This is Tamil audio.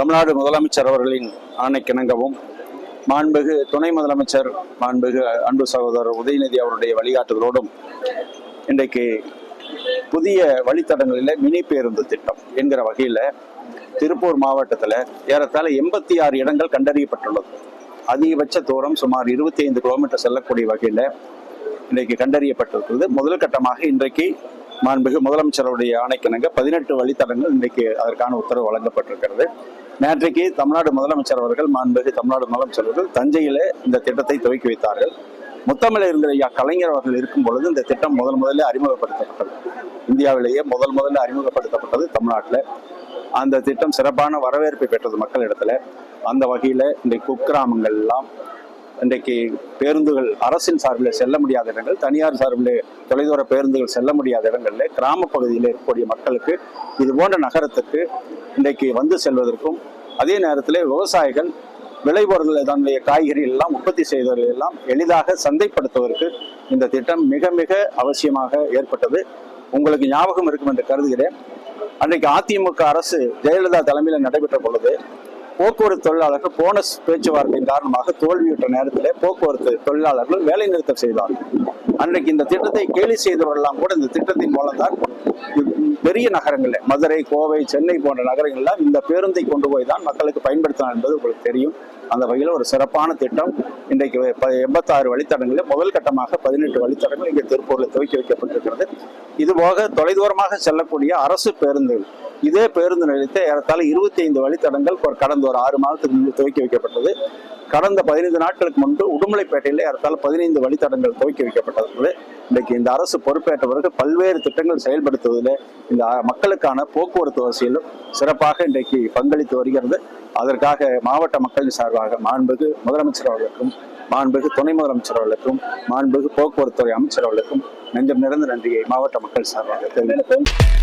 தமிழ்நாடு முதலமைச்சர் அவர்களின் ஆணைக்கிணங்கவும் மாண்புகு துணை முதலமைச்சர் மாண்புகு அன்பு சகோதரர் உதயநிதி அவருடைய வழிகாட்டுதலோடும் இன்றைக்கு புதிய வழித்தடங்களில் மினி பேருந்து திட்டம் என்கிற வகையில் திருப்பூர் மாவட்டத்தில் ஏறத்தாழ எண்பத்தி ஆறு இடங்கள் கண்டறியப்பட்டுள்ளது. அதிகபட்ச தூரம் சுமார் இருபத்தி ஐந்து கிலோமீட்டர் செல்லக்கூடிய வகையில் இன்றைக்கு கண்டறியப்பட்டிருக்கிறது. முதல் கட்டமாக இன்றைக்கு மாண்புகு முதலமைச்சருடைய ஆணைக்கிணங்க பதினெட்டு வழித்தடங்கள் இன்றைக்கு அதற்கான உத்தரவு வழங்கப்பட்டிருக்கிறது. நேற்றைக்கு தமிழ்நாடு முதலமைச்சர் அவர்கள் மாண்புகு தமிழ்நாடு முதலமைச்சர் அவர்கள் தஞ்சையிலே இந்த திட்டத்தை துவக்கி வைத்தார்கள். முத்தமிழ் இருக்கிற ஐயா கலைஞர் அவர்கள் இருக்கும் பொழுது இந்த திட்டம் முதல் முதல்ல அறிமுகப்படுத்தப்பட்டது. இந்தியாவிலேயே முதல் முதல்ல அறிமுகப்படுத்தப்பட்டது தமிழ்நாட்டில். அந்த திட்டம் சிறப்பான வரவேற்பை பெற்றது மக்களிடத்துல அந்த வகையில் இந்த குக்கிராமங்கள் எல்லாம் இன்றைக்கு பேருந்துகள் அரசின் சார்பில் செல்ல முடியாத இடங்கள் தனியார் சார்பில் தொலைதூர பேருந்துகள் செல்ல முடியாத இடங்களில் கிராம பகுதியில் இருக்கக்கூடிய மக்களுக்கு இது போன்ற நகரத்துக்கு இன்றைக்கு வந்து செல்வதற்கும் அதே நேரத்தில் விவசாயிகள் விளைபொருள் தன்னுடைய காய்கறிகள் எல்லாம் உற்பத்தி செய்தவர்கள் எல்லாம் எளிதாக சந்தைப்படுத்துவதற்கு இந்த திட்டம் மிக மிக அவசியமாக ஏற்பட்டது. உங்களுக்கு ஞாபகம் இருக்கும் என்று கருதுகிறேன். அன்றைக்கு அதிமுக அரசு ஜெயலலிதா தலைமையில் நடைபெற்ற பொழுது போக்குவரத்து தொழிலாளர்கள் போனஸ் பேச்சுவார்த்தையின் காரணமாக தோல்வியுற்ற நேரத்தில் போக்குவரத்து தொழிலாளர்கள் வேலை நிறுத்தம் செய்தார்கள் அன்றைக்கு இந்த திட்டத்தை கேலி செய்தவர்கள்லாம் கூட இந்த திட்டத்தின் மூலம்தான் பெரிய நகரங்களில் மதுரை கோவை சென்னை போன்ற நகரங்கள்லாம் இந்த பேருந்தை கொண்டு போய் தான் மக்களுக்கு பயன்படுத்தலாம் என்பது உங்களுக்கு தெரியும். அந்த வகையில் ஒரு சிறப்பான திட்டம். இன்றைக்கு ப- எண்பத்தாறு வழித்தடங்களில் முதல் கட்டமாக பதினெட்டு வழித்தடங்கள் இங்கே திருப்பூரில் துவக்கி வைக்கப்பட்டிருக்கிறது. இதுபோக தொலைதூரமாக செல்லக்கூடிய அரசு பேருந்துகள் இதே பேருந்து நிலையத்தை ஏறத்தாழ இருபத்தி ஐந்து வழித்தடங்கள் ஒரு கடந்த ஒரு ஆறு மாதத்துக்கு முன்பு துவக்கி வைக்கப்பட்டது. கடந்த பதினைந்து நாட்களுக்கு முன்பு உடுமலைப்பேட்டையில் ஏறத்தாழ பதினைந்து வழித்தடங்கள் துவக்கி வைக்கப்பட்டது. இன்றைக்கு இந்த அரசு பொறுப்பேற்ற பிறகு பல்வேறு திட்டங்கள் செயல்படுத்துவதில் இந்த மக்களுக்கான போக்குவரத்து வசதியிலும் சிறப்பாக இன்றைக்கு பங்களித்து வருகிறது. அதற்காக மாவட்ட மக்களின் சார்பாக மாண்புகு முதலமைச்சர் அவர்களுக்கும் மாண்புகு துணை முதலமைச்சர் அவர்களுக்கும் மாண்புகு போக்குவரத்துறை அமைச்சர் அவர்களுக்கும் நெஞ்சம் நிறந்த நன்றியை மாவட்ட மக்கள் சார்பாக தெரிவித்துள்ளேன்